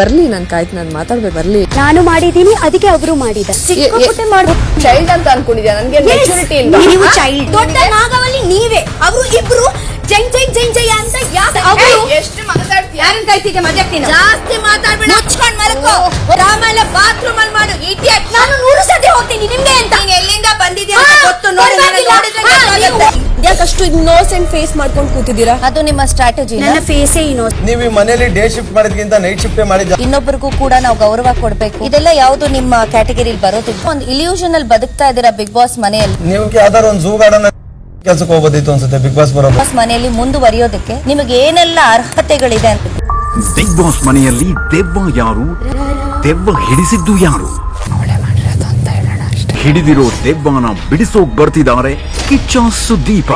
ಬರ್ಲಿ ನನ್ ಕಾಯ್ತು ನಾನು ಮಾತಾಡ್ಬೇಕು ಬರ್ಲಿ. ನಾನು ಮಾಡಿದೀನಿ ಅದಕ್ಕೆ ಅವರು ಮಾಡಿದ ಸಿಕ್ಕಾಪಟ್ಟೆ ಮಾಡ್- ಚೈಲ್ಡ್ ಅಂತ ಅನ್ಕೊಂಡಿದ್ಯಾ? ನನ್ಗೆ ಮೆಚುರಿಟಿ ಇಲ್ವಾ? ನೀವು ಚೈಲ್ಡ್ ದೊಡ್ಡ ನಾಗವಲ್ಲಿ ನೀವೇ. ಅವರು ಇಬ್ರು ಜೈ ಜೈ ಜೈ ಜೈ ಅಂತ ಯಾಕೆ ಅವರು ಎಷ್ಟು ಮಾತಾಡ್ತೀಯ? ಯಾರನ್ನ ಕಾಯ್ತಿದ್ದೆ ಮಜಾಕ್ತಿನ ಜಾಸ್ತಿ ಮಾತಾಡ್ಬೇಡ. ಮುಚ್ಕೊಂಡ್ ಮಲಕೋ. ಆಮೇಲೆ ಬಾತ್ರೂಮ್ ಅಲ್ಲಿ ಮಾಡು. ಇಡಿಯಟ್ ನಾನು ನೂರು ಸತಿ ಹೋಗ್ತೀನಿ ನಿಮ್ಗೆ ಅಂತ. ನೀನ್ ಎಲ್ಲಿಂದ ಬಂದಿದ್ಯಾ ಅಂತ ಗೊತ್ತು ನೋಡಿ ಯಾಕಷ್ಟು ಇನ್ನೋಸೆಂಟ್ ಫೇಸ್ ಮಾಡ್ಕೊಂಡು ಕೂತಿದ್ದೀರಾ? ಅದು ನಿಮ್ಮ ಸ್ಟ್ರಾಟಜಿ ನನ್ನ ಫೇಸೇ ಇನ್ನೋಸೆಂಟ್ ನೀವು ಈ ಮನೇಲಿ ಡೇ ಶಿಫ್ಟ್ ಮಾಡಿದ್ಕಿಂತ ನೈಟ್ ಶಿಫ್ಟ್ ಮಾಡಿದ ಇನ್ನೊಬ್ಬರಿಗೂ ಕೂಡ ನಾವು ಗೌರವ ಕೊಡ್ಬೇಕು. ಇದೆಲ್ಲ ಯಾವ್ದು ನಿಮ್ಮ ಕ್ಯಾಟಗರಿಯಲ್ಲಿ ಬರೋದಿಲ್ಲ. ಒಂದು ಇಲ್ಯೂಷನ್ ಅಲ್ಲಿ ಬದುಕ್ತಾ ಇದ್ದೀರಾ ಬಿಗ್ ಬಾಸ್ ಮನೆಯಲ್ಲಿ? ನೀವು ಯಾವ್ದಾದ್ರು ಒಂದು ಝೂ ಗಾರ್ಡನ್ ಕೆಲ್ಸಕ್ಕೆ ಹೋಗೋದಿತ್ತು ಅನ್ಸುತ್ತೆ ಬಿಗ್ ಬಾಸ್ ಬರೋ ಬಾಸ್ ಮನೆಯಲ್ಲಿ ಮುಂದುವರಿಯೋದಕ್ಕೆ ನಿಮಗೆ ಏನೆಲ್ಲ ಅರ್ಹತೆಗಳಿದೆ ಅಂತ? ಬಿಗ್ ಬಾಸ್ ಮನೆಯಲ್ಲಿ ದೆವ್ವ ಯಾರು? ದೆವ್ವ ಹಿಡಿಸಿದ್ದು ಯಾರು? ಹಿಡಿದಿರೋ ದೆವ್ವನ ಬಿಡಿಸೋಕ್ ಬರ್ತಿದ್ದಾರೆ ಕಿಚ್ಚ ಸುದೀಪ.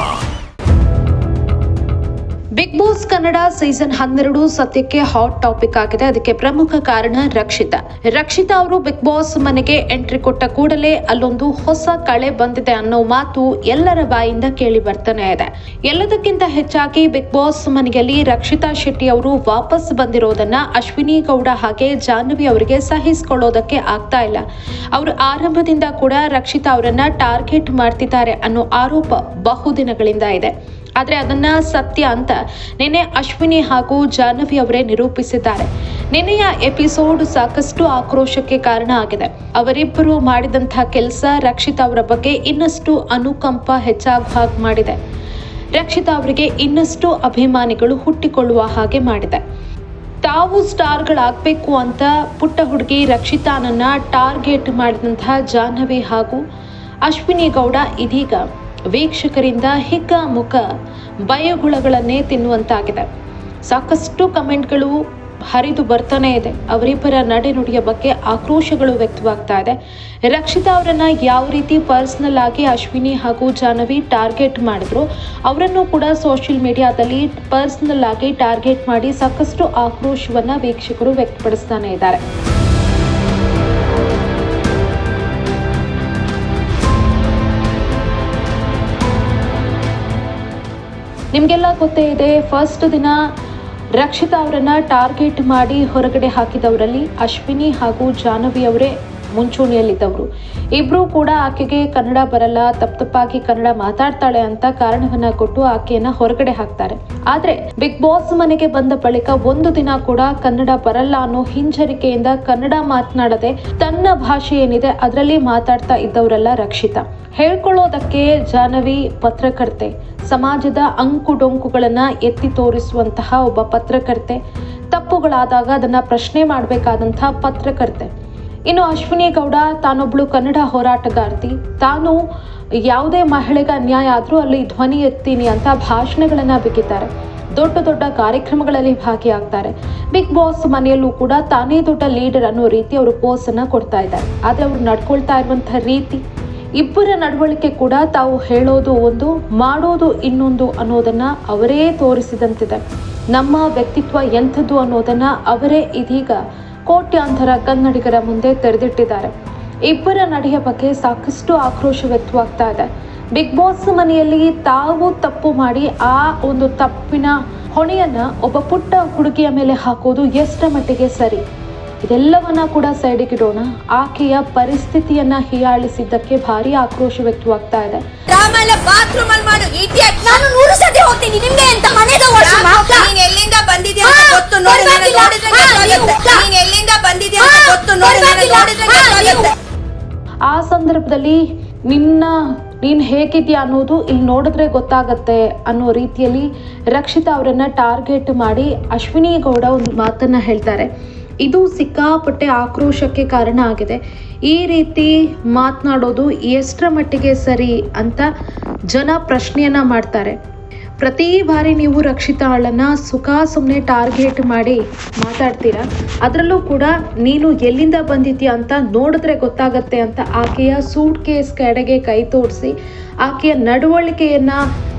ಬಾಸ್ ಕನ್ನಡ ಸೀಸನ್ ಹನ್ನೆರಡು ಸದ್ಯಕ್ಕೆ ಹಾಟ್ ಟಾಪಿಕ್ ಆಗಿದೆ. ಅದಕ್ಕೆ ಪ್ರಮುಖ ಕಾರಣ ರಕ್ಷಿತಾ. ರಕ್ಷಿತಾ ಅವರು ಬಿಗ್ ಬಾಸ್ ಮನೆಗೆ ಎಂಟ್ರಿ ಕೊಟ್ಟ ಕೂಡಲೇ ಅಲ್ಲೊಂದು ಹೊಸ ಕಳೆ ಬಂದಿದೆ ಅನ್ನೋ ಮಾತು ಎಲ್ಲರ ಬಾಯಿಂದ ಕೇಳಿ ಬರ್ತಾನೆ ಇದೆ. ಎಲ್ಲದಕ್ಕಿಂತ ಹೆಚ್ಚಾಗಿ ಬಿಗ್ ಬಾಸ್ ಮನೆಯಲ್ಲಿ ರಕ್ಷಿತಾ ಶೆಟ್ಟಿ ಅವರು ವಾಪಸ್ ಬಂದಿರೋದನ್ನ ಅಶ್ವಿನಿ ಗೌಡ ಹಾಗೆ ಜಾಹ್ನವಿ ಅವರಿಗೆ ಸಹಿಸಿಕೊಳ್ಳೋದಕ್ಕೆ ಆಗ್ತಾ ಇಲ್ಲ. ಅವರು ಆರಂಭದಿಂದ ಕೂಡ ರಕ್ಷಿತಾ ಅವರನ್ನ ಟಾರ್ಗೆಟ್ ಮಾಡ್ತಿದ್ದಾರೆ ಅನ್ನೋ ಆರೋಪ ಬಹುದಿನಗಳಿಂದ ಇದೆ. ಆದರೆ ಅದನ್ನ ಸತ್ಯ ಅಂತ ನಿನ್ನೆ ಅಶ್ವಿನಿ ಹಾಗೂ ಜಾಹ್ನವಿ ಅವರೇ ನಿರೂಪಿಸಿದ್ದಾರೆ. ನಿನ್ನೆಯ ಎಪಿಸೋಡ್ ಸಾಕಷ್ಟು ಆಕ್ರೋಶಕ್ಕೆ ಕಾರಣ ಆಗಿದೆ. ಅವರಿಬ್ಬರು ಮಾಡಿದಂತಹ ಕೆಲಸ ರಕ್ಷಿತಾ ಅವರ ಬಗ್ಗೆ ಇನ್ನಷ್ಟು ಅನುಕಂಪ ಹೆಚ್ಚಾಗುವ ಹಾಗೆ ಮಾಡಿದೆ. ರಕ್ಷಿತಾ ಅವರಿಗೆ ಇನ್ನಷ್ಟು ಅಭಿಮಾನಿಗಳು ಹುಟ್ಟಿಕೊಳ್ಳುವ ಹಾಗೆ ಮಾಡಿದೆ. ತಾವು ಸ್ಟಾರ್ಗಳಾಗಬೇಕು ಅಂತ ಪುಟ್ಟ ಹುಡುಗಿ ರಕ್ಷಿತಾನನ್ನ ಟಾರ್ಗೆಟ್ ಮಾಡಿದಂತಹ ಜಾಹ್ನವಿ ಹಾಗೂ ಅಶ್ವಿನಿ ಗೌಡ ಇದೀಗ ವೀಕ್ಷಕರಿಂದ ಹಿಗ್ಗಾಮುಖ ಬಯಗುಳಗಳನ್ನೇ ತಿನ್ನುವಂತಾಗಿದೆ. ಸಾಕಷ್ಟು ಕಮೆಂಟ್ಗಳು ಹರಿದು ಬರ್ತಾನೆ ಇದೆ. ಅವರಿಬ್ಬರ ನಡೆನುಡಿಯ ಬಗ್ಗೆ ಆಕ್ರೋಶಗಳು ವ್ಯಕ್ತವಾಗ್ತಾ ಇದೆ. ರಕ್ಷಿತಾ ಅವರನ್ನ ಯಾವ ರೀತಿ ಪರ್ಸನಲ್ ಆಗಿ ಅಶ್ವಿನಿ ಹಾಗೂ ಜಾಹ್ನವಿ ಟಾರ್ಗೆಟ್ ಮಾಡಿದ್ರು, ಅವರನ್ನು ಕೂಡ ಸೋಷಿಯಲ್ ಮೀಡಿಯಾದಲ್ಲಿ ಪರ್ಸನಲ್ ಆಗಿ ಟಾರ್ಗೆಟ್ ಮಾಡಿ ಸಾಕಷ್ಟು ಆಕ್ರೋಶವನ್ನು ವೀಕ್ಷಕರು ವ್ಯಕ್ತಪಡಿಸ್ತಾನೆ ಇದ್ದಾರೆ. ನಿಮಗೆಲ್ಲ ಗೊತ್ತೇ ಇದೆ ಫಸ್ಟ್ ದಿನ ರಕ್ಷಿತಾ ಅವರನ್ನು ಟಾರ್ಗೆಟ್ ಮಾಡಿ ಹೊರಗಡೆ ಹಾಕಿದವರಲ್ಲಿ ಅಶ್ವಿನಿ ಹಾಗೂ ಜಾಹ್ನವಿ ಅವರೇ ಮುಂಚೂಣಿಯಲ್ಲಿದ್ದವರು. ಇಬ್ಬರೂ ಕೂಡ ಆಕೆಗೆ ಕನ್ನಡ ಬರಲ್ಲ, ತಪ್ಪ ತಪ್ಪಾಗಿ ಕನ್ನಡ ಮಾತಾಡ್ತಾಳೆ ಅಂತ ಕಾರಣವನ್ನ ಕೊಟ್ಟು ಆಕೆಯನ್ನ ಹೊರಗಡೆ ಹಾಕ್ತಾರೆ. ಆದ್ರೆ ಬಿಗ್ ಬಾಸ್ ಮನೆಗೆ ಬಂದ ಬಳಿಕ ಒಂದು ದಿನ ಕೂಡ ಕನ್ನಡ ಬರಲ್ಲ ಅನ್ನೋ ಹಿಂಜರಿಕೆಯಿಂದ ಕನ್ನಡ ಮಾತನಾಡದೆ ತನ್ನ ಭಾಷೆ ಏನಿದೆ ಅದರಲ್ಲಿ ಮಾತಾಡ್ತಾ ಇದ್ದವರೆಲ್ಲ ರಕ್ಷಿತಾ. ಹೇಳ್ಕೊಳ್ಳೋದಕ್ಕೆ ಜಾಹ್ನವಿ ಪತ್ರಕರ್ತೆ. ಸಮಾಜದ ಅಂಕು ಡೊಂಕುಗಳನ್ನ ಎತ್ತಿ ತೋರಿಸುವಂತಹ ಒಬ್ಬ ಪತ್ರಕರ್ತೆ. ತಪ್ಪುಗಳಾದಾಗ ಅದನ್ನ ಪ್ರಶ್ನೆ ಮಾಡಬೇಕಾದಂತಹ ಪತ್ರಕರ್ತೆ. ಇನ್ನು ಅಶ್ವಿನಿ ಗೌಡ ತಾನೊಬ್ಳು ಕನ್ನಡ ಹೋರಾಟಗಾರ್ತಿ. ತಾನು ಯಾವುದೇ ಮಹಿಳೆಗೆ ಅನ್ಯಾಯ ಆದರೂ ಅಲ್ಲಿ ಧ್ವನಿ ಎತ್ತೀನಿ ಅಂತ ಭಾಷಣಗಳನ್ನು ಬಿಗಿತಾರೆ ದೊಡ್ಡ ದೊಡ್ಡ ಕಾರ್ಯಕ್ರಮಗಳಲ್ಲಿ ಭಾಗಿಯಾಗ್ತಾರೆ. ಬಿಗ್ ಬಾಸ್ ಮನೆಯಲ್ಲೂ ಕೂಡ ತಾನೇ ದೊಡ್ಡ ಲೀಡರ್ ಅನ್ನೋ ರೀತಿ ಅವರು ಪೋಸ್ ಅನ್ನ ಕೊಡ್ತಾ ಇದ್ದಾರೆ. ಆದ್ರೆ ಅವ್ರು ನಡ್ಕೊಳ್ತಾ ಇರುವಂಥ ರೀತಿ, ಇಬ್ಬರ ನಡವಳಿಕೆ ಕೂಡ ತಾವು ಹೇಳೋದು ಒಂದು, ಮಾಡೋದು ಇನ್ನೊಂದು ಅನ್ನೋದನ್ನ ಅವರೇ ತೋರಿಸಿದಂತಿದೆ. ನಮ್ಮ ವ್ಯಕ್ತಿತ್ವ ಎಂಥದ್ದು ಅನ್ನೋದನ್ನ ಅವರೇ ಇದೀಗ ಕೋಟ್ಯಾಂತರ ಕನ್ನಡಿಗರ ಮುಂದೆ ತೆರೆದಿಟ್ಟಿದ್ದಾರೆ. ಇಬ್ಬರ ನಡೆಯ ಬಗ್ಗೆ ಸಾಕಷ್ಟು ಆಕ್ರೋಶ ವ್ಯಕ್ತವಾಗ್ತಾ ಇದೆ. ಬಿಗ್ ಬಾಸ್ ಮನೆಯಲ್ಲಿ ತಾವು ತಪ್ಪು ಮಾಡಿ ಆ ಒಂದು ತಪ್ಪಿನ ಹೊಣೆಯನ್ನ ಒಬ್ಬ ಪುಟ್ಟ ಹುಡುಗಿಯ ಮೇಲೆ ಹಾಕೋದು ಎಷ್ಟರ ಮಟ್ಟಿಗೆ ಸರಿ? ಇದೆಲ್ಲವನ್ನ ಕೂಡ ಸೈಡಿಗಿಡೋಣ. ಆಕೆಯ ಪರಿಸ್ಥಿತಿಯನ್ನ ಹೀಯಾಳಿಸಿದ್ದಕ್ಕೆ ಭಾರಿ ಆಕ್ರೋಶ ವ್ಯಕ್ತವಾಗ್ತಾ ಇದೆ. ಬಾತ್ರೂಮ್ ಅಲ್ಲಿ ಮಾಡು ಇಡಿಯಟ್ ನಾನು ನೂರು ಸತಿ ಹೋಗ್ತೀನಿ ನಿಮ್ಗೆ ಅಂತ ಮನೆಗೆ ನೀನ್ ಎಲ್ಲಿಂದ ಬಂದಿದ್ಯಾ ಅಂತ ಗೊತ್ತು ನೋಡಿ ನನಗೆ ನೋಡಿದ್ರೆ ಗೊತ್ತಾಗುತ್ತೆ. ನೀನ್ ಎಲ್ಲಿಂದ ಬಂದಿದ್ಯಾ ಅಂತ ಗೊತ್ತು ನೋಡಿ ನನಗೆ ನೋಡಿದ್ರೆ ಗೊತ್ತಾಗುತ್ತೆ. ಆ ಸಂದರ್ಭದಲ್ಲಿ ನಿನ್ನ ನೀನ್ ಹೇಗಿದ್ಯಾ ಅನ್ನೋದು ಇಲ್ಲಿ ನೋಡಿದ್ರೆ ಗೊತ್ತಾಗತ್ತೆ ಅನ್ನೋ ರೀತಿಯಲ್ಲಿ ರಕ್ಷಿತಾ ಅವರನ್ನ ಟಾರ್ಗೆಟ್ ಮಾಡಿ ಅಶ್ವಿನಿ ಗೌಡ ಒಂದು ಮಾತನ್ನ ಹೇಳ್ತಾರೆ. ಇದು ಸಿಕ್ಕಾಪಟ್ಟೆ ಆಕ್ರೋಶಕ್ಕೆ ಕಾರಣ ಆಗಿದೆ. ಈ ರೀತಿ ಮಾತನಾಡೋದು ಎಷ್ಟರ ಮಟ್ಟಿಗೆ ಸರಿ ಅಂತ ಜನ ಪ್ರಶ್ನೆಯನ್ನ ಮಾಡ್ತಾರೆ. ಪ್ರತಿ ಬಾರಿ ನೀವು ರಕ್ಷಿತಾಳನ್ನ ಸುಖ ಸುಮ್ಮನೆ ಟಾರ್ಗೆಟ್ ಮಾಡಿ ಮಾತಾಡ್ತೀರಾ? ಅದರಲ್ಲೂ ಕೂಡ ನೀನು ಎಲ್ಲಿಂದ ಬಂದಿದ್ಯಾ ಅಂತ ನೋಡಿದ್ರೆ ಗೊತ್ತಾಗತ್ತೆ ಅಂತ ಆಕೆಯ ಸೂಟ್ ಕೇಸ್ ಕಡೆಗೆ ಕೈ ತೋರಿಸಿ, ಆಕೆಯ ನಡವಳಿಕೆಯನ್ನ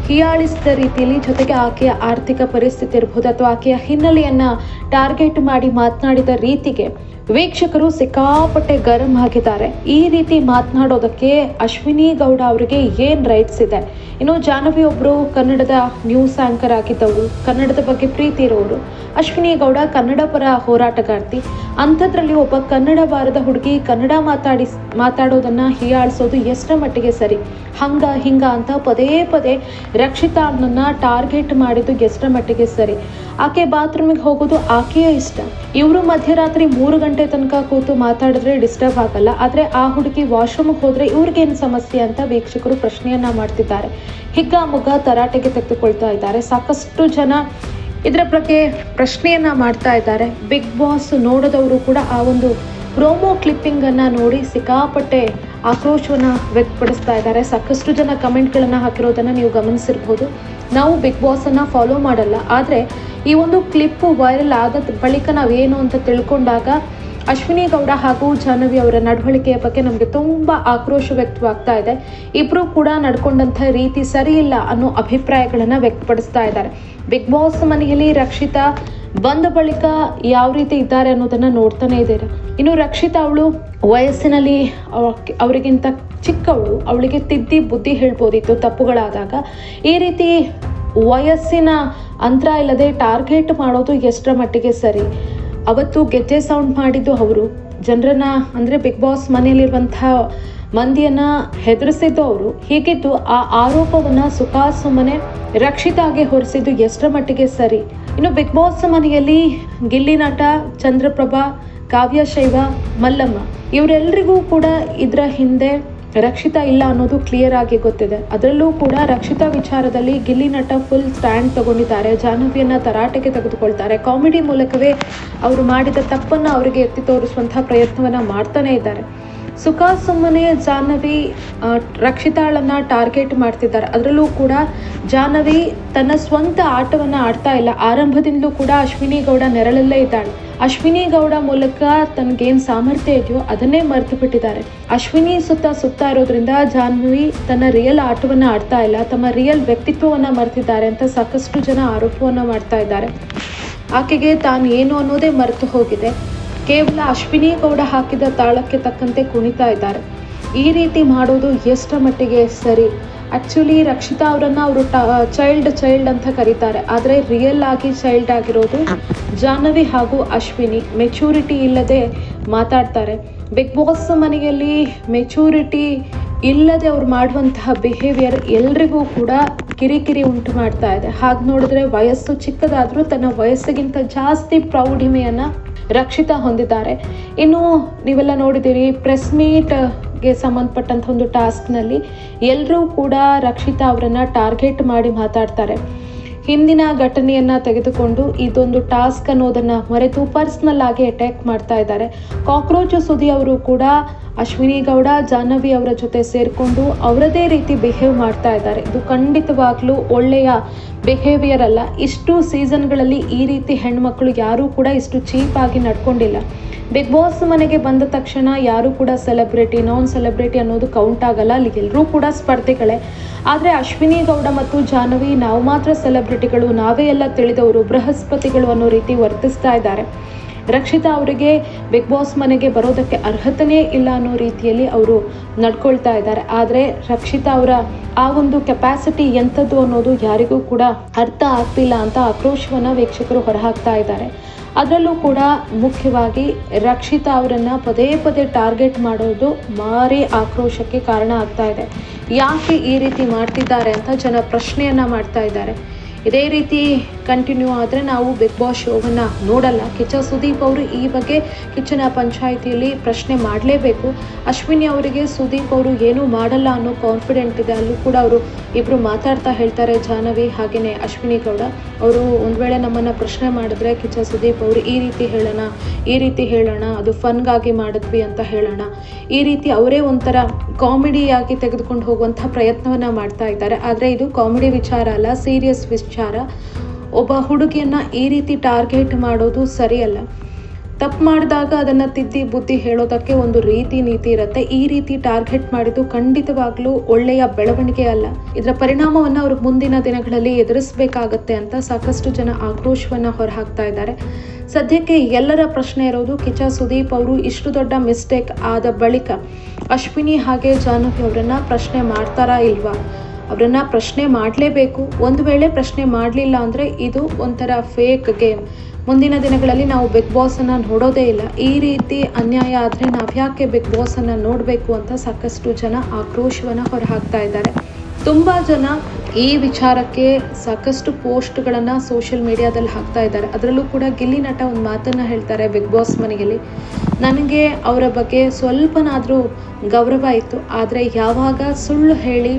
ಹೀಯಾಳಿಸಿದ ರೀತಿಯಲ್ಲಿ ಜೊತೆಗೆ ಆಕೆಯ ಆರ್ಥಿಕ ಪರಿಸ್ಥಿತಿ ಇರಬಹುದು ಅಥವಾ ಆಕೆಯ ಹಿನ್ನೆಲೆಯನ್ನು ಟಾರ್ಗೆಟ್ ಮಾಡಿ ಮಾತನಾಡಿದ ರೀತಿಗೆ ವೀಕ್ಷಕರು ಸಿಕ್ಕಾಪಟ್ಟೆ ಗರಂ ಆಗಿದ್ದಾರೆ. ಈ ರೀತಿ ಮಾತನಾಡೋದಕ್ಕೆ ಅಶ್ವಿನಿ ಗೌಡ ಅವರಿಗೆ ಏನ್ ರೈಟ್ಸ್ ಇದೆ? ಇನ್ನು ಜಾಹ್ನವಿ ಒಬ್ರು ಕನ್ನಡದ ನ್ಯೂಸ್ ಆಂಕರ್ ಆಗಿದ್ದವರು, ಕನ್ನಡದ ಬಗ್ಗೆ ಪ್ರೀತಿ ಇರೋರು. ಅಶ್ವಿನಿ ಗೌಡ ಕನ್ನಡ ಪರ ಹೋರಾಟಗಾರ್ತಿ. ಅಂಥದ್ರಲ್ಲಿ ಒಬ್ಬ ಕನ್ನಡ ಬಾರದ ಹುಡುಗಿ ಕನ್ನಡ ಮಾತಾಡಿ, ಮಾತಾಡೋದನ್ನ ಹೀಯಾಳಿಸೋದು ಎಷ್ಟರ ಮಟ್ಟಿಗೆ ಸರಿ? ಹಂಗ, ಹಿಂಗ ಅಂತ ಪದೇ ಪದೇ ರಕ್ಷಿತಾಳನ್ನ ಟಾರ್ಗೆಟ್ ಮಾಡಿದ್ದು ಎಷ್ಟರ ಮಟ್ಟಿಗೆ ಸರಿ. ಆಕೆ ಬಾತ್ರೂಮಿಗೆ ಹೋಗೋದು ಆಕೆಯ ಇಷ್ಟ. ಇವರು ಮಧ್ಯರಾತ್ರಿ ಮೂರು ಗಂಟೆ ತನಕ ಕೂತು ಮಾತಾಡಿದ್ರೆ ಡಿಸ್ಟರ್ಬ್ ಆಗಲ್ಲ. ಆದರೆ ಆ ಹುಡುಗಿ ವಾಶ್ರೂಮ್ಗೆ ಹೋದರೆ ಇವ್ರಿಗೇನು ಸಮಸ್ಯೆ ಅಂತ ವೀಕ್ಷಕರು ಪ್ರಶ್ನೆಯನ್ನ ಮಾಡ್ತಿದ್ದಾರೆ. ಹಿಗ್ಗ ಮುಗ್ಗ ತರಾಟೆಗೆ ತೆಗೆದುಕೊಳ್ತಾ ಇದ್ದಾರೆ. ಸಾಕಷ್ಟು ಜನ ಇದರ ಬಗ್ಗೆ ಪ್ರಶ್ನೆಯನ್ನ ಮಾಡ್ತಾ ಇದ್ದಾರೆ. ಬಿಗ್ ಬಾಸ್ ನೋಡದವರು ಕೂಡ ಆ ಒಂದು ಪ್ರೋಮೋ ಕ್ಲಿಪ್ಪಿಂಗ್ ಅನ್ನ ನೋಡಿ ಸಿಕ್ಕಾಪಟ್ಟೆ ಆಕ್ರೋಶವನ್ನ ವ್ಯಕ್ತಪಡಿಸ್ತಾ ಇದ್ದಾರೆ. ಸಾಕಷ್ಟು ಜನ ಕಮೆಂಟ್ಗಳನ್ನು ಹಾಕಿರೋದನ್ನು ನೀವು ಗಮನಿಸಿರ್ಬೋದು. ನಾವು ಬಿಗ್ ಬಾಸನ್ನು ಫಾಲೋ ಮಾಡಲ್ಲ. ಆದರೆ ಈ ಒಂದು ಕ್ಲಿಪ್ಪು ವೈರಲ್ ಆದ ಬಳಿಕ ನಾವೇನು ಅಂತ ತಿಳ್ಕೊಂಡಾಗ ಅಶ್ವಿನಿ ಗೌಡ ಹಾಗೂ ಜಾಹ್ನವಿ ಅವರ ನಡವಳಿಕೆಯ ಬಗ್ಗೆ ನಮಗೆ ತುಂಬ ಆಕ್ರೋಶ ವ್ಯಕ್ತವಾಗ್ತಾ ಇದೆ. ಇಬ್ಬರು ಕೂಡ ನಡ್ಕೊಂಡಂಥ ರೀತಿ ಸರಿ ಇಲ್ಲ ಅನ್ನೋ ಅಭಿಪ್ರಾಯಗಳನ್ನು ವ್ಯಕ್ತಪಡಿಸ್ತಾ ಇದ್ದಾರೆ. ಬಿಗ್ ಬಾಸ್ ಮನೆಯಲ್ಲಿ ರಕ್ಷಿತಾ ಬಂದ ಬಳಿಕ ಯಾವ ರೀತಿ ಇದ್ದಾರೆ ಅನ್ನೋದನ್ನ ನೋಡ್ತಾನೆ ಇದ್ದೀರಾ? ಇನ್ನು ರಕ್ಷಿತಾ ಅವಳು ವಯಸ್ಸಿನಲ್ಲಿ ಅವ- ಅವರಿಗಿಂತ ಚಿಕ್ಕವಳು, ಅವಳಿಗೆ ತಿದ್ದಿ ಬುದ್ಧಿ ಹೇಳ್ಬೋದಿತ್ತು, ತಪ್ಪುಗಳಾದಾಗ. ಈ ರೀತಿ ವಯಸ್ಸಿನ ಅಂತರ ಇಲ್ಲದೆ ಟಾರ್ಗೆಟ್ ಮಾಡೋದು ಎಷ್ಟರ ಮಟ್ಟಿಗೆ ಸರಿ? ಅವತ್ತು ಗೆಜ್ಜೆ ಸೌಂಡ್ ಮಾಡಿದ್ದು ಅವರು. ಜನರನ್ನ ಅಂದರೆ ಬಿಗ್ ಬಾಸ್ ಮನೆಯಲ್ಲಿರುವಂತಹ ಮಂದಿಯನ್ನ ಹೆದರಿಸಿದ್ದು ಅವರು ಹೀಗಿದ್ದು ಆ ಆರೋಪವನ್ನ ಸುಖಾಸುಮ್ಮನೆ ರಕ್ಷಿತಾಗೆ ಹೊರಿಸಿದ್ದು ಎಷ್ಟರ ಮಟ್ಟಿಗೆ ಸರಿ. ಇನ್ನು ಬಿಗ್ ಬಾಸ್ ಮನೆಯಲ್ಲಿ ಗಿಲ್ಲಿ ನಟ ಚಂದ್ರಪ್ರಭಾ, ಕಾವ್ಯ ಶೈವ, ಮಲ್ಲಮ್ಮ ಇವರೆಲ್ಲರಿಗೂ ಕೂಡ ಇದರ ಹಿಂದೆ ರಕ್ಷಿತಾ ಇಲ್ಲ ಅನ್ನೋದು ಕ್ಲಿಯರ್ ಆಗಿ ಗೊತ್ತಿದೆ. ಅದರಲ್ಲೂ ಕೂಡ ರಕ್ಷಿತಾ ವಿಚಾರದಲ್ಲಿ ಗಿಲ್ಲಿ ನಟ ಫುಲ್ ಸ್ಟ್ಯಾಂಡ್ ತಗೊಂಡಿದ್ದಾರೆ. ಜಾಹ್ನವಿಯನ್ನ ತರಾಟೆಗೆ ತೆಗೆದುಕೊಳ್ತಾರೆ. ಕಾಮಿಡಿ ಮೂಲಕವೇ ಅವರು ಮಾಡಿದ ತಪ್ಪನ್ನು ಅವರಿಗೆ ಎತ್ತಿ ತೋರಿಸುವಂತಹ ಪ್ರಯತ್ನವನ್ನ ಮಾಡ್ತಾನೆ ಇದ್ದಾರೆ. ಸುಖ ಸುಮ್ಮನೆ ಜಾಹ್ನವಿ ರಕ್ಷಿತಾಳನ್ನ ಟಾರ್ಗೆಟ್ ಮಾಡ್ತಿದ್ದಾರೆ. ಅದರಲ್ಲೂ ಕೂಡ ಜಾಹ್ನವಿ ತನ್ನ ಸ್ವಂತ ಆಟವನ್ನ ಆಡ್ತಾ ಇಲ್ಲ. ಆರಂಭದಿಂದಲೂ ಕೂಡ ಅಶ್ವಿನಿ ಗೌಡ ನೆರಳಲ್ಲೇ ಇದ್ದಾಳೆ. ಅಶ್ವಿನಿ ಗೌಡ ಮೂಲಕ ತನ್ಗೇನು ಸಾಮರ್ಥ್ಯ ಇದೆಯೋ ಅದನ್ನೇ ಮರೆತು ಬಿಟ್ಟಿದ್ದಾರೆ. ಅಶ್ವಿನಿ ಸುತ್ತ ಸುತ್ತ ಇರೋದ್ರಿಂದ ಜಾಹ್ನವಿ ತನ್ನ ರಿಯಲ್ ಆಟವನ್ನ ಆಡ್ತಾ ಇಲ್ಲ. ತಮ್ಮ ರಿಯಲ್ ವ್ಯಕ್ತಿತ್ವವನ್ನ ಮರೆತಿದ್ದಾರೆ ಅಂತ ಸಾಕಷ್ಟು ಜನ ಆರೋಪವನ್ನ ಮಾಡ್ತಾ ಇದ್ದಾರೆ. ಆಕೆಗೆ ತಾನು ಏನು ಅನ್ನೋದೇ ಮರೆತು ಹೋಗಿದೆ. ಕೇವಲ ಅಶ್ವಿನಿ ಗೌಡ ಹಾಕಿದ ತಾಳಕ್ಕೆ ತಕ್ಕಂತೆ ಕುಣಿತಾ ಇದ್ದಾರೆ. ಈ ರೀತಿ ಮಾಡೋದು ಎಷ್ಟರ ಮಟ್ಟಿಗೆ ಸರಿ? ಆ್ಯಕ್ಚುಲಿ ರಕ್ಷಿತಾ ಅವರನ್ನು ಅವರು ಚೈಲ್ಡ್ ಚೈಲ್ಡ್ ಅಂತ ಕರೀತಾರೆ. ಆದರೆ ರಿಯಲ್ ಆಗಿ ಚೈಲ್ಡ್ ಆಗಿರೋದು ಜಾಹ್ನವಿ ಹಾಗೂ ಅಶ್ವಿನಿ. ಮೆಚೂರಿಟಿ ಇಲ್ಲದೆ ಮಾತಾಡ್ತಾರೆ. ಬಿಗ್ ಬಾಸ್ ಮನೆಯಲ್ಲಿ ಮೆಚೂರಿಟಿ ಇಲ್ಲದೆ ಅವ್ರು ಮಾಡುವಂತಹ ಬಿಹೇವಿಯರ್ ಎಲ್ರಿಗೂ ಕೂಡ ಕಿರಿಕಿರಿ ಉಂಟು ಮಾಡ್ತಾ ಇದೆ. ಹಾಗೆ ನೋಡಿದ್ರೆ ವಯಸ್ಸು ಚಿಕ್ಕದಾದರೂ ತನ್ನ ವಯಸ್ಸಿಗಿಂತ ಜಾಸ್ತಿ ಪ್ರೌಢಿಮೆಯನ್ನ ರಕ್ಷಿತಾ ಹೊಂದಿದ್ದಾರೆ. ಇನ್ನು ನೀವೆಲ್ಲ ನೋಡಿದ್ದೀರಿ ಪ್ರೆಸ್ ಮೀಟ್ಗೆ ಸಂಬಂಧಪಟ್ಟಂಥ ಒಂದು ಟಾಸ್ಕ್ನಲ್ಲಿ ಎಲ್ಲರೂ ಕೂಡ ರಕ್ಷಿತಾ ಅವರನ್ನು ಟಾರ್ಗೆಟ್ ಮಾಡಿ ಮಾತಾಡ್ತಾರೆ. ಹಿಂದಿನ ಘಟನೆಯನ್ನ ತೆಗೆದುಕೊಂಡು ಇದೊಂದು ಟಾಸ್ಕ್ ಅನ್ನೋದನ್ನ ಮರೆತು ಪರ್ಸ್ನಲ್ ಆಗಿ ಅಟ್ಯಾಕ್ ಮಾಡ್ತಾ ಇದ್ದಾರೆ. ಕಾಕ್ರೋಚ್ ಸುದಿ ಅವರು ಕೂಡ ಅಶ್ವಿನಿ ಗೌಡ, ಜಾಹ್ನವಿ ಅವರ ಜೊತೆ ಸೇರಿಕೊಂಡು ಅವರದೇ ರೀತಿ ಬಿಹೇವ್ ಮಾಡ್ತಾ ಇದ್ದಾರೆ. ಇದು ಖಂಡಿತವಾಗ್ಲೂ ಒಳ್ಳೆಯ ಬಿಹೇವಿಯರ್ ಅಲ್ಲ. ಇಷ್ಟು ಸೀಸನ್ಗಳಲ್ಲಿ ಈ ರೀತಿ ಹೆಣ್ಮಕ್ಳು ಯಾರೂ ಕೂಡ ಇಷ್ಟು ಚೀಪಾಗಿ ನಡ್ಕೊಂಡಿಲ್ಲ. ಬಿಗ್ ಬಾಸ್ ಮನೆಗೆ ಬಂದ ತಕ್ಷಣ ಯಾರೂ ಕೂಡ ಸೆಲೆಬ್ರಿಟಿ ನಾನ್ ಸೆಲೆಬ್ರಿಟಿ ಅನ್ನೋದು ಕೌಂಟ್ ಆಗಲ್ಲ. ಅಲ್ಲಿ ಎಲ್ಲರೂ ಕೂಡ ಸ್ಪರ್ಧಿಗಳೇ. ಆದರೆ ಅಶ್ವಿನಿ ಗೌಡ ಮತ್ತು ಜಾಹ್ನವಿ ನಾವು ಮಾತ್ರ ಸೆಲೆಬ್ರಿಟಿಗಳು ನಾವೇ ಎಲ್ಲ ತಿಳಿದವರು, ಬೃಹಸ್ಪತಿಗಳು ಅನ್ನೋ ರೀತಿ ವರ್ತಿಸ್ತಾ ಇದ್ದಾರೆ. ರಕ್ಷಿತಾ ಅವರಿಗೆ ಬಿಗ್ ಬಾಸ್ ಮನೆಗೆ ಬರೋದಕ್ಕೆ ಅರ್ಹತೆನೇ ಇಲ್ಲ ಅನ್ನೋ ರೀತಿಯಲ್ಲಿ ಅವರು ನಡ್ಕೊಳ್ತಾ ಇದ್ದಾರೆ. ಆದರೆ ರಕ್ಷಿತಾ ಅವರ ಆ ಒಂದು ಕೆಪಾಸಿಟಿ ಎಂಥದ್ದು ಅನ್ನೋದು ಯಾರಿಗೂ ಕೂಡ ಅರ್ಥ ಆಗ್ತಿಲ್ಲ ಅಂತ ಆಕ್ರೋಶವನ್ನು ವೀಕ್ಷಕರು ಹೊರಹಾಕ್ತಾ ಇದ್ದಾರೆ. ಅದರಲ್ಲೂ ಕೂಡ ಮುಖ್ಯವಾಗಿ ರಕ್ಷಿತಾ ಅವರನ್ನು ಪದೇ ಪದೇ ಟಾರ್ಗೆಟ್ ಮಾಡೋದು ಮಾರಿ ಆಕ್ರೋಶಕ್ಕೆ ಕಾರಣ ಆಗ್ತಾ ಇದೆ. ಯಾಕೆ ಈ ರೀತಿ ಮಾಡ್ತಿದ್ದಾರೆ ಅಂತ ಜನ ಪ್ರಶ್ನೆಯನ್ನು ಮಾಡ್ತಾ ಇದ್ದಾರೆ. ಇದೇ ರೀತಿ ಕಂಟಿನ್ಯೂ ಆದರೆ ನಾವು ಬಿಗ್ ಬಾಸ್ ಶೋವನ್ನು ನೋಡಲ್ಲ. ಕಿಚ್ಚ ಸುದೀಪ್ ಅವರು ಈ ಬಗ್ಗೆ ಕಿಚ್ಚನ ಪಂಚಾಯಿತಿಯಲ್ಲಿ ಪ್ರಶ್ನೆ ಮಾಡಲೇಬೇಕು. ಅಶ್ವಿನಿ ಅವರಿಗೆ ಸುದೀಪ್ ಅವರು ಏನೂ ಮಾಡಲ್ಲ ಅನ್ನೋ ಕಾನ್ಫಿಡೆಂಟ್ ಇದೆ. ಅಲ್ಲೂ ಕೂಡ ಅವರು ಇಬ್ಬರು ಮಾತಾಡ್ತಾ ಹೇಳ್ತಾರೆ ಜಾಹ್ನವಿ ಹಾಗೆಯೇ ಅಶ್ವಿನಿ ಗೌಡ. ಅವರು ಒಂದು ವೇಳೆ ನಮ್ಮನ್ನು ಪ್ರಶ್ನೆ ಮಾಡಿದ್ರೆ ಕಿಚ್ಚ ಸುದೀಪ್ ಅವರು ಈ ರೀತಿ ಹೇಳೋಣ, ಈ ರೀತಿ ಹೇಳೋಣ, ಅದು ಫನ್ಗಾಗಿ ಮಾಡಿದ್ವಿ ಅಂತ ಹೇಳೋಣ. ಈ ರೀತಿ ಅವರೇ ಒಂಥರ ಕಾಮಿಡಿಯಾಗಿ ತೆಗೆದುಕೊಂಡು ಹೋಗುವಂಥ ಪ್ರಯತ್ನವನ್ನು ಮಾಡ್ತಾ ಇದ್ದಾರೆ. ಆದರೆ ಇದು ಕಾಮಿಡಿ ವಿಚಾರ ಅಲ್ಲ ಸೀರಿಯಸ್ ವಿಚಾರ. ಒಬ್ಬ ಹುಡುಗಿಯನ್ನು ಈ ರೀತಿ ಟಾರ್ಗೆಟ್ ಮಾಡೋದು ಸರಿಯಲ್ಲ. ತಪ್ಪು ಮಾಡಿದಾಗ ಅದನ್ನ ತಿದ್ದಿ ಬುದ್ಧಿ ಹೇಳೋದಕ್ಕೆ ಒಂದು ರೀತಿ ನೀತಿ ಇರುತ್ತೆ. ಈ ರೀತಿ ಟಾರ್ಗೆಟ್ ಮಾಡಿದ್ದು ಖಂಡಿತವಾಗ್ಲೂ ಒಳ್ಳೆಯ ಬೆಳವಣಿಗೆ ಅಲ್ಲ. ಇದರ ಪರಿಣಾಮವನ್ನು ಅವರು ಮುಂದಿನ ದಿನಗಳಲ್ಲಿ ಎದುರಿಸಬೇಕಾಗತ್ತೆ ಅಂತ ಸಾಕಷ್ಟು ಜನ ಆಕ್ರೋಶವನ್ನ ಹೊರಹಾಕ್ತಾ ಇದ್ದಾರೆ. ಸದ್ಯಕ್ಕೆ ಎಲ್ಲರ ಪ್ರಶ್ನೆ ಇರೋದು ಕಿಚ ಸುದೀಪ್ ಅವರು ಇಷ್ಟು ದೊಡ್ಡ ಮಿಸ್ಟೇಕ್ ಆದ ಬಳಿಕ ಅಶ್ವಿನಿ ಹಾಗೆ ಜಾನಕಿ ಅವರನ್ನು ಪ್ರಶ್ನೆ ಮಾಡ್ತಾರಾ ಇಲ್ವಾ? ಅವರನ್ನ ಪ್ರಶ್ನೆ ಮಾಡಲೇಬೇಕು. ಒಂದು ವೇಳೆ ಪ್ರಶ್ನೆ ಮಾಡಲಿಲ್ಲ ಅಂದರೆ ಇದು ಒಂಥರ ಫೇಕ್ ಗೇಮ್ ಮುಂದಿನ ದಿನಗಳಲ್ಲಿ ನಾವು ಬಿಗ್ ಬಾಸನ್ನು ನೋಡೋದೇ ಇಲ್ಲ. ಈ ರೀತಿ ಅನ್ಯಾಯ ಆದರೆ ನಾವು ಯಾಕೆ ಬಿಗ್ ಬಾಸನ್ನು ನೋಡಬೇಕು ಅಂತ ಸಾಕಷ್ಟು ಜನ ಆಕ್ರೋಶವನ್ನು ಹೊರಹಾಕ್ತಾ ಇದ್ದಾರೆ. ತುಂಬ ಜನ ಈ ವಿಚಾರಕ್ಕೆ ಸಾಕಷ್ಟು ಪೋಸ್ಟ್ಗಳನ್ನು ಸೋಷಿಯಲ್ ಮೀಡಿಯಾದಲ್ಲಿ ಹಾಕ್ತಾ ಇದ್ದಾರೆ. ಅದರಲ್ಲೂ ಕೂಡ ಗಿಲ್ಲಿ ನಟ ಒಂದು ಮಾತನ್ನು ಹೇಳ್ತಾರೆ ಬಿಗ್ ಬಾಸ್ ಮನೆಯಲ್ಲಿ. ನನಗೆ ಅವರ ಬಗ್ಗೆ ಸ್ವಲ್ಪನಾದರೂ ಗೌರವ ಇತ್ತು. ಆದರೆ ಯಾವಾಗ ಸುಳ್ಳು ಹೇಳಿ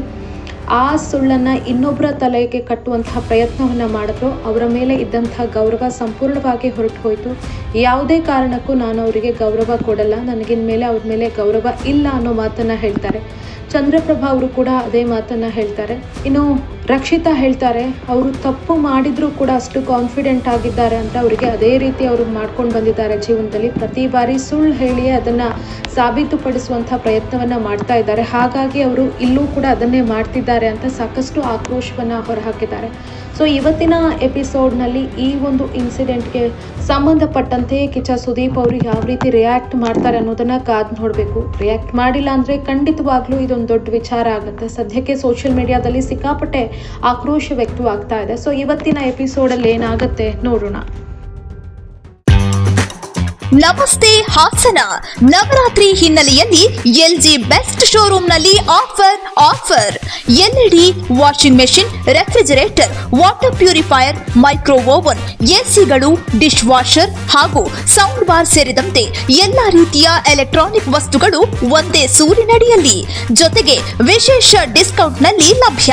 ಆ ಸುಳ್ಳನ್ನು ಇನ್ನೊಬ್ಬರ ತಲೆಗೆ ಕಟ್ಟುವಂತಹ ಪ್ರಯತ್ನವನ್ನು ಮಾಡಿದ್ರು. ಅವರ ಮೇಲೆ ಇದ್ದಂಥ ಗೌರವ ಸಂಪೂರ್ಣವಾಗಿ ಹೊರಟು ಹೋಯಿತು ಯಾವುದೇ ಕಾರಣಕ್ಕೂ ನಾನು ಅವರಿಗೆ ಗೌರವ ಕೊಡಲ್ಲ. ನನಗಿನ ಮೇಲೆ ಅವ್ರ ಮೇಲೆ ಗೌರವ ಇಲ್ಲ ಅನ್ನೋ ಮಾತನ್ನು ಹೇಳ್ತಾರೆ. ಚಂದ್ರಪ್ರಭಾ ಅವರು ಕೂಡ ಅದೇ ಮಾತನ್ನು ಹೇಳ್ತಾರೆ. ಇನ್ನು ರಕ್ಷಿತಾ ಹೇಳ್ತಾರೆ, ಅವರು ತಪ್ಪು ಮಾಡಿದರೂ ಕೂಡ ಅಷ್ಟು ಕಾನ್ಫಿಡೆಂಟ್ ಆಗಿದ್ದಾರೆ ಅಂತ ಅವರಿಗೆ ಅದೇ ರೀತಿ ಅವರು ಮಾಡ್ಕೊಂಡು ಬಂದಿದ್ದಾರೆ ಜೀವನದಲ್ಲಿ. ಪ್ರತಿ ಬಾರಿ ಸುಳ್ಳು ಹೇಳಿ ಅದನ್ನು ಸಾಬೀತುಪಡಿಸುವಂಥ ಪ್ರಯತ್ನವನ್ನು ಮಾಡ್ತಾ ಇದ್ದಾರೆ. ಹಾಗಾಗಿ ಅವರು ಇಲ್ಲೂ ಕೂಡ ಅದನ್ನೇ ಮಾಡ್ತಿದ್ದಾರೆ ಅಂತ ಸಾಕಷ್ಟು ಆಕ್ರೋಶವನ್ನು ಹೊರಹಾಕಿದ್ದಾರೆ. ಸೊ ಇವತ್ತಿನ ಎಪಿಸೋಡ್ನಲ್ಲಿ ಈ ಒಂದು ಇನ್ಸಿಡೆಂಟ್ಗೆ ಸಂಬಂಧಪಟ್ಟಂತೆ ಕಿಚ್ಚ ಸುದೀಪ್ ಅವರು ಯಾವ ರೀತಿ ರಿಯಾಕ್ಟ್ ಮಾಡ್ತಾರೆ ಅನ್ನೋದನ್ನು ಕಾದು ನೋಡಬೇಕು. ರಿಯಾಕ್ಟ್ ಮಾಡಿಲ್ಲ ಅಂದರೆ ಖಂಡಿತವಾಗ್ಲೂ ಇದೊಂದು ದೊಡ್ಡ ವಿಚಾರ ಆಗುತ್ತೆ. ಸದ್ಯಕ್ಕೆ ಸೋಷಿಯಲ್ ಮೀಡಿಯಾದಲ್ಲಿ ಸಿಕ್ಕಾಪಟ್ಟೆ ಆಕ್ರೋಶ ವ್ಯಕ್ತವಾಗ್ತಾ ಇದೆ. ಸೊ ಇವತ್ತಿನ ಎಪಿಸೋಡಲ್ಲಿ ಏನಾಗುತ್ತೆ ನೋಡೋಣ. ನಮಸ್ತೆ ಹಾಸನ. ನವರಾತ್ರಿ ಹಿನ್ನೆಲೆಯಲ್ಲಿ L G best ಶೋರೂಮ್ನಲ್ಲಿ offer offer. LED washing machine, refrigerator, water purifier micro oven ಎಸಿಗಳು dish washer ಹಾಗೂ ಸೌಂಡ್ ಬಾರ್ ಸೇರಿದಂತೆ ಎಲ್ಲಾ ರೀತಿಯ ಎಲೆಕ್ಟ್ರಾನಿಕ್ ವಸ್ತುಗಳು ಒಂದೇ ಸೂರಿನಡಿಯಲ್ಲಿ. ಜೊತೆಗೆ ವಿಶೇಷ ಡಿಸ್ಕೌಂಟ್ನಲ್ಲಿ ಲಭ್ಯ.